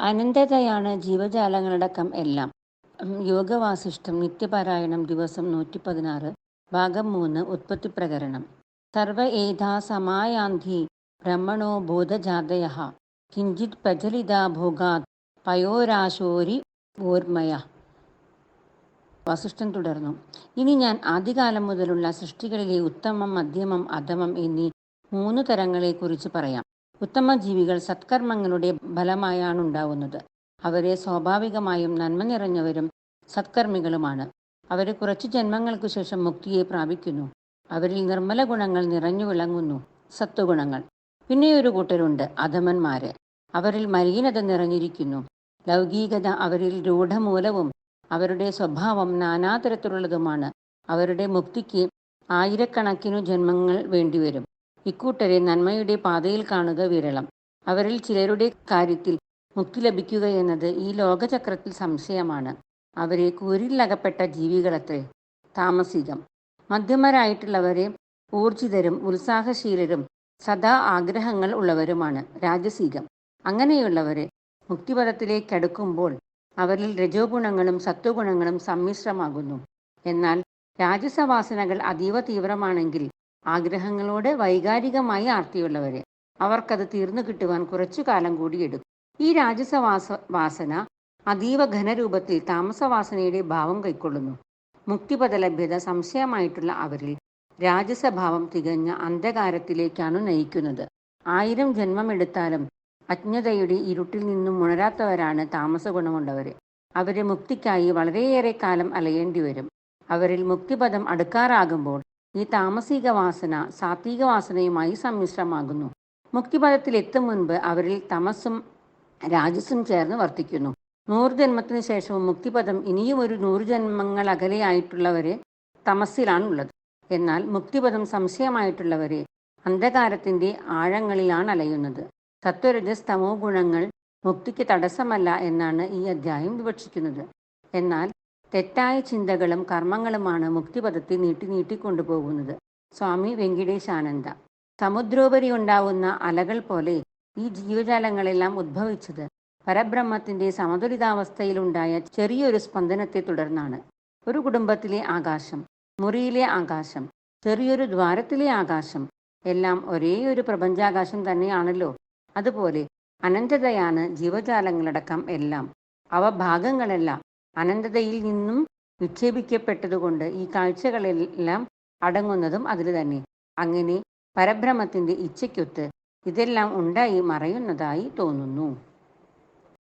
അനന്തതയാണ് ജീവജാലങ്ങളടക്കം എല്ലാം. യോഗവാസിഷ്ടം നിത്യപാരായണം ദിവസം നൂറ്റി പതിനാറ് ഭാഗം മൂന്ന് ഉത്പത്തി പ്രകരണം. സർവ ഏതാ സമായാന്ധി ബ്രഹ്മണോ ബോധജാതയ കിഞ്ചിത് പ്രചലിത ഭോഗാത് പയോരാശോരി ഓർമ്മയ വസിഷ്ഠൻ തുടർന്നു. ഇനി ഞാൻ ആദ്യകാലം മുതലുള്ള സൃഷ്ടികളിലെ ഉത്തമം മധ്യമം അധമം എന്നീ മൂന്ന് തരങ്ങളെക്കുറിച്ച് പറയാം. ഉത്തമ ജീവികൾ സത്കർമ്മങ്ങളുടെ ഫലമായാണ് ഉണ്ടാവുന്നത്. അവരെ സ്വാഭാവികമായും നന്മ നിറഞ്ഞവരും സത്കർമ്മികളുമാണ്. അവരെ കുറച്ചു ജന്മങ്ങൾക്കു ശേഷം മുക്തിയെ പ്രാപിക്കുന്നു. അവരിൽ നിർമ്മല ഗുണങ്ങൾ നിറഞ്ഞു വിളങ്ങുന്നു. സത്വഗുണങ്ങൾ. പിന്നെയൊരു കൂട്ടരുണ്ട് അധമന്മാര്. അവരിൽ മലീനത നിറഞ്ഞിരിക്കുന്നു. ലൗകികത അവരിൽ രൂഢമൂലവും അവരുടെ സ്വഭാവം നാനാതരത്തിലുള്ളതുമാണ്. അവരുടെ മുക്തിക്ക് ആയിരക്കണക്കിനു ജന്മങ്ങൾ വേണ്ടിവരും. ഇക്കൂട്ടരെ നന്മയുടെ പാതയിൽ കാണുക വിരളം. അവരിൽ ചിലരുടെ കാര്യത്തിൽ മുക്തി ലഭിക്കുക എന്നത് ഈ ലോകചക്രത്തിൽ സംശയമാണ്. അവരെ കൂരിലകപ്പെട്ട ജീവികളത്രേ. താമസികം. മധ്യമരായിട്ടുള്ളവരെ ഊർജിതരും ഉത്സാഹശീലരും സദാ ആഗ്രഹങ്ങൾ ഉള്ളവരുമാണ് രാജസീകം. അങ്ങനെയുള്ളവരെ മുക്തിപഥത്തിലേക്കടുക്കുമ്പോൾ അവരിൽ രജോഗുണങ്ങളും സത്വഗുണങ്ങളും സമ്മിശ്രമാകുന്നു. എന്നാൽ രാജസവാസനകൾ അതീവ തീവ്രമാണെങ്കിൽ ആഗ്രഹങ്ങളോട് വൈകാരികമായി ആർത്തിയുള്ളവര്. അവർക്കത് തീർന്നു കിട്ടുവാൻ കുറച്ചു കാലം കൂടി എടുക്കും. ഈ രാജസവാസ വാസന അതീവ ഘനരൂപത്തിൽ താമസവാസനയുടെ ഭാവം കൈക്കൊള്ളുന്നു. മുക്തിപദ ലഭ്യത സംശയമായിട്ടുള്ള അവരിൽ രാജസഭാവം തികഞ്ഞ അന്ധകാരത്തിലേക്കാണ് നയിക്കുന്നത്. ആയിരം ജന്മമെടുത്താലും അജ്ഞതയുടെ ഇരുട്ടിൽ നിന്നും ഉണരാത്തവരാണ് താമസഗുണമുള്ളവർ അവരെ മുക്തിക്കായി വളരെയേറെ കാലം അലയേണ്ടി വരും അവരിൽ മുക്തിപദം അടുക്കാറാകുമ്പോൾ ഈ താമസിക വാസന സാത്വിക വാസനയുമായി സമ്മിശ്രമാകുന്നു. മുക്തിപദത്തിൽ എത്തും മുൻപ് അവരിൽ തമസും രാജസും ചേർന്ന് വർത്തിക്കുന്നു. നൂറ് ജന്മത്തിന് ശേഷവും മുക്തിപദം ഇനിയും ഒരു നൂറ് ജന്മങ്ങൾ അകലെയായിട്ടുള്ളവരെ തമസിലാണുള്ളത് എന്നാൽ മുക്തിപദം സംശയമായിട്ടുള്ളവരെ അന്ധകാരത്തിന്റെ ആഴങ്ങളിലാണ് അലയുന്നത്. സത്വരജസ് തമോ ഗുണങ്ങൾ മുക്തിക്ക് തടസ്സമല്ല എന്നാണ് ഈ അധ്യായം വിവക്ഷിക്കുന്നത്. എന്നാൽ തെറ്റായ ചിന്തകളും കർമ്മങ്ങളുമാണ് മുക്തിപഥത്തിൽ നീട്ടി നീട്ടിക്കൊണ്ടുപോകുന്നത് സ്വാമി വെങ്കിടേശാനന്ദ. സമുദ്രോപരി ഉണ്ടാവുന്ന അലകൾ പോലെ ഈ ജീവജാലങ്ങളെല്ലാം ഉദ്ഭവിച്ചത് പരബ്രഹ്മത്തിന്റെ സമതുലിതാവസ്ഥയിലുണ്ടായ ചെറിയൊരു സ്പന്ദനത്തെ തുടർന്നാണ്. ഒരു കുടുംബത്തിലെ ആകാശം മുറിയിലെ ആകാശം ചെറിയൊരു ദ്വാരത്തിലെ ആകാശം എല്ലാം ഒരേ ഒരു പ്രപഞ്ചാകാശം തന്നെയാണല്ലോ. അതുപോലെ അനന്തതയാണ് ജീവജാലങ്ങളടക്കം എല്ലാം. അവ ഭാഗങ്ങളല്ല അനന്തതയിൽ നിന്നും നിക്ഷേപിക്കപ്പെട്ടതുകൊണ്ട് ഈ കാഴ്ചകളെല്ലാം അടങ്ങുന്നതും അതിൽ തന്നെ. അങ്ങനെ പരബ്രഹ്മത്തിന്റെ ഇച്ഛയ്ക്കൊത്ത് ഇതെല്ലാം ഉണ്ടായി മറയുന്നതായി തോന്നുന്നു.